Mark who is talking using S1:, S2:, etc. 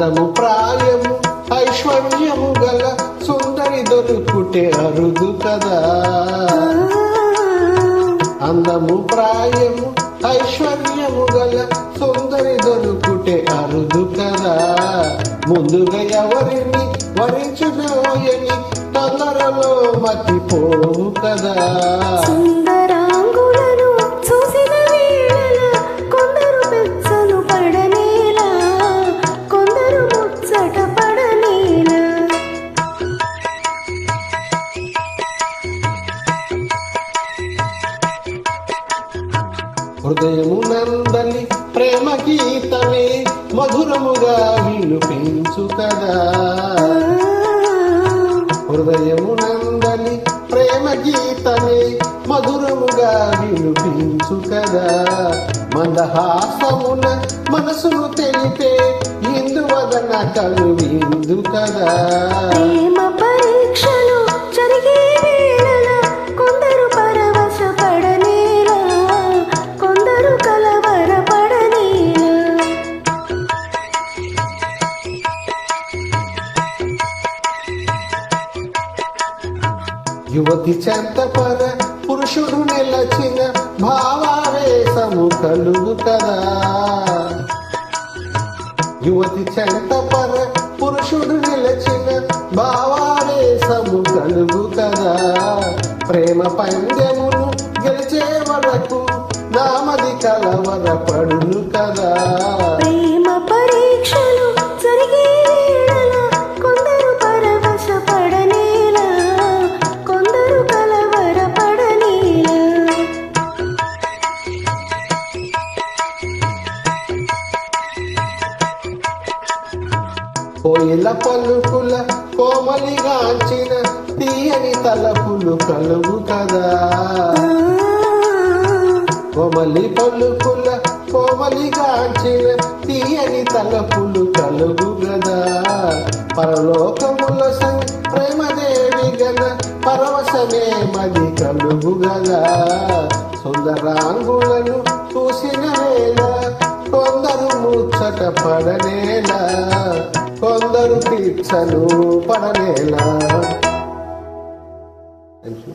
S1: అందము ప్రాయము ఐశ్వర్యము గల సుందరి దొరుకుటే అరుదు కదా. అందము ప్రాయము ఐశ్వర్యము గల సుందరి దొరుకుటే అరుదు కదా. ముందుగా ఎవరిని వరించునోయని తొందరలో మతిపోవు కదా. హృదయము నందని ప్రేమ గీతమే మధురముగా వినిపించు కదా హృదయము నందని ప్రేమ గీతమే మధురముగా వినిపించు కదా మందహాసమున మనసును తెలిపే ఇందువదన కలువిందు కదా
S2: ప్రేమ
S1: యువతి చెంతపర పురుషుడు నిలచిన భావావేశము కలుగు కదా. యువతి చెంతపర పురుషుడు నిలచిన భావావేశము కలుగు కదా. ప్రేమ పంద్యమును గెలిచే వరకు నామది కలవర పడును కదా. కోయిల పలుకుల కోమలిగాంచిన తీయని తలపులు కలుగు కదా. కోమలి పలుకుల కోమలిగాంచిన తీయని తలపులు కలుగు కదా. పరలోకముల సంగ్ ప్రేమదేవి గన పరవశమే మది కలుగు గదా సుందరాంగులను చూసిన వేళ కొందరు ముచ్చట పడనేలా. కొందరు తీర్చలు పడనేలా థ్యాంక్ యూ